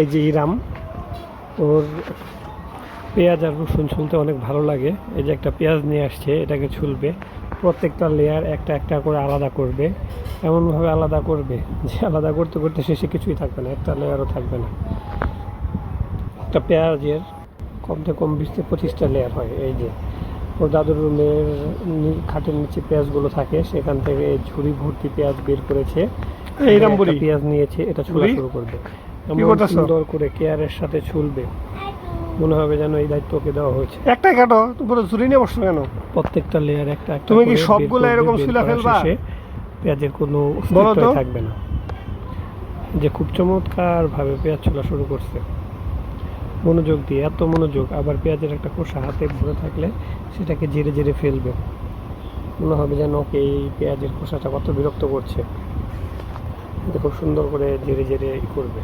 এই যে ইরাম ওর পেঁয়াজ আর রসুন ছুলতে অনেক ভালো লাগে। এই যে একটা পেঁয়াজ নিয়ে আসছে এটাকে ছুলবে। প্রত্যেকটা লেয়ার একটা একটা করে আলাদা করবে। এমনভাবে আলাদা করবে যে আলাদা করতে করতে শেষে কিছুই থাকবে না একটা লেয়ারও থাকবে না। একটা পেঁয়াজের কমসে কম বিশ থেকে পঁচিশটা লেয়ার হয়। এই যে ওর দাদুর রুমের খাটের নিচে পেঁয়াজগুলো থাকে সেখান থেকে ঝুড়ি ভর্তি পেঁয়াজ বের করেছে। এইরাম একটা পেঁয়াজ নিয়েছে এটা ছোলা শুরু করবে? সুন্দর করে কেয়ারের সাথে ছুলবে মনে হবে যেন এই দায়িত্ব ওকে দেওয়া হয়েছে। একটাই কাটো তুমি পুরো ঝুরি নিয়ে বসছো কেন? প্রত্যেকটা লেয়ার একটা তুমি কি সবগুলা এরকম ছুলে ফেলবা? পেঁয়াজের কোনো বলো থাকবে না। যে খুব চমৎকার ভাবে পেঁয়াজ ছোলা শুরু করছে। মনোযোগ দিয়ে এত মনোযোগ আবার পেঁয়াজের একটা খোসা হাতে ভরে থাকলে সেটাকে জেরে জেরে ফেলবে। মনে হবে যেন ওকে এই পেঁয়াজের খোসাটা কত বিরক্ত করছে। খুব সুন্দর করে জেরে জেরে করবে।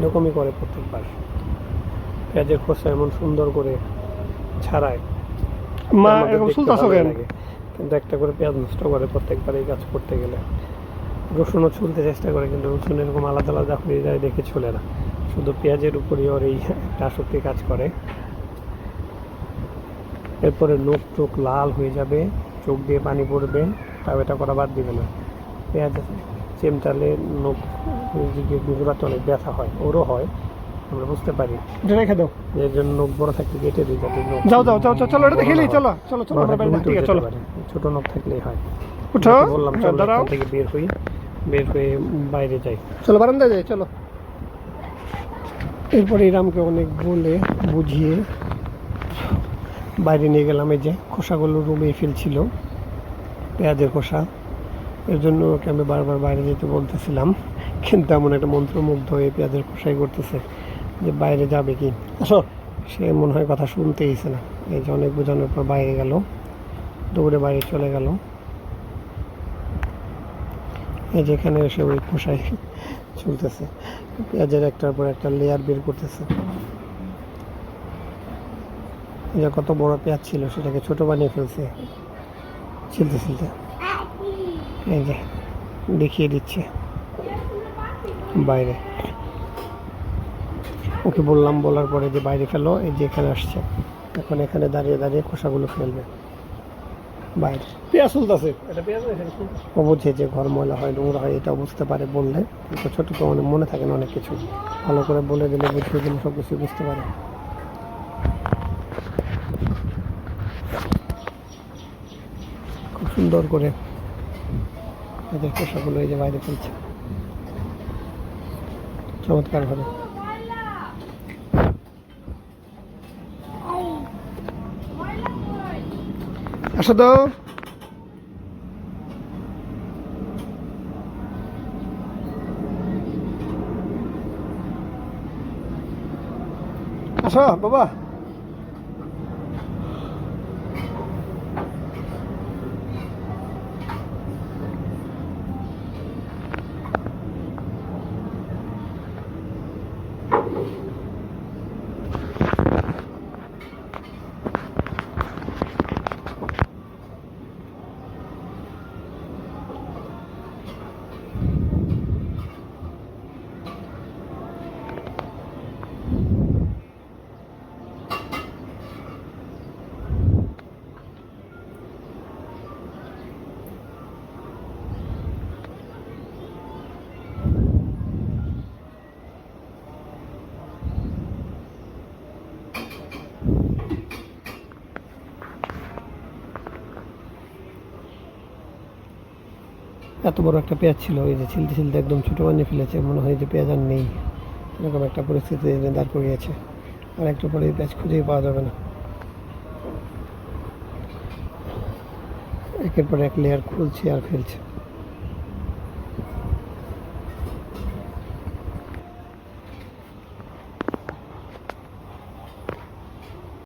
এরকমই করে প্রত্যেকবার। পেঁয়াজের খোসা এমন সুন্দর করে ছাড়ায়। মা এরকম কেন কিন্তু একটা করে পেঁয়াজ নষ্ট করে প্রত্যেকবার এই কাজ করতে গেলে। রসুনও ছুলতে চেষ্টা করে কিন্তু রসুন এরকম আলাদা আলাদা হয়ে যায় দেখে ছুলে না। শুধু পেঁয়াজের উপরই ওর এই একটা আসক্তি কাজ করে। এরপরে নোখ চোখ লাল হয়ে যাবে চোখ দিয়ে পানি পড়বে তাও এটা করা বাদ দিবে না। পেঁয়াজ চেমটালে নখ গুজরাতে অনেক ব্যথা হয় ওরও হয় আমরা বুঝতে পারি। রেখে দাও। এর জন্য নখ বড় থাকলে কেটে দিই যাতে যাও যাও যাও চলো এটা খেলি চলো চলো চলো থেকে যেতে চলো। ছোট নখ থাকলেই হয়। উঠো। বললাম হ্যাঁ, চলো দাঁড়াও। থেকে বের হই বের হয়ে বাইরে যাই। চলো বারান্দায় যাই চলো। এরপরে ইরামকে অনেক বলে বুঝিয়ে বাইরে নিয়ে গেলাম এই যে খোসাগুলো রুমে ফেলছিল পেঁয়াজের খোসা। এর জন্য ওকে আমি বারবার বাইরে যেতে বলতেছিলাম। কিন্তু এমন একটা মন্ত্রমুগ্ধ হয়ে পেঁয়াজের খোসাই করতেছে যে বাইরে যাবে কি? আসো, সে মনে হয় কথা শুনতেইছে না। এই যে অনেক বোঝানোর পর বাইরে গেল। দৌড়ে বাইরে চলে গেল। এই যে এখানে এসে ওই খোসাই চলতেছে। পেঁয়াজের একটার পর একটা লেয়ার বের করতেছে। যে কত বড় পেঁয়াজ ছিল, সেটাকে ছোট বানিয়ে ফেলছে। ছিলতে ছিলতে এই যে দেখিয়ে দিচ্ছে। বাইরে। ওকে বললাম বলার পরে যে বাইরে ফেলো এই যে এখানে আসছে। এখন এখানে দাঁড়িয়ে দাঁড়িয়ে খোসাগুলো ফেলবে। বাইরে। পেঁয়াজ চলতেছে এটা ও বুঝে যে ঘর ময়লা হয় নোংরা হয় এটা বুঝতে পারে বললে। কিন্তু ছোটো তো অনেক মনে থাকে না অনেক কিছু। ভালো করে বলে দিলে বুঝিয়ে দিলে সব কিছু বুঝতে পারে। খুব সুন্দর করে এদের পোশাকগুলো এই যে বাইরে ফেলছে চমৎকার ভাবে আসো তো। আসো বাবা। এত বড় একটা পেঁয়াজ ছিল ওই যে ছিলতে ছিলতে একদম ছোটো বানিয়ে ফেলেছে, মনে হয় যে পেঁয়াজ আর নেই। এরকম একটা পরিস্থিতি দাঁড় করিয়েছে। আর একটু পরে পেঁয়াজ খুঁজেই পাওয়া যাবে না। একের পর এক লেয়ার খুলছে আর ফেলছে।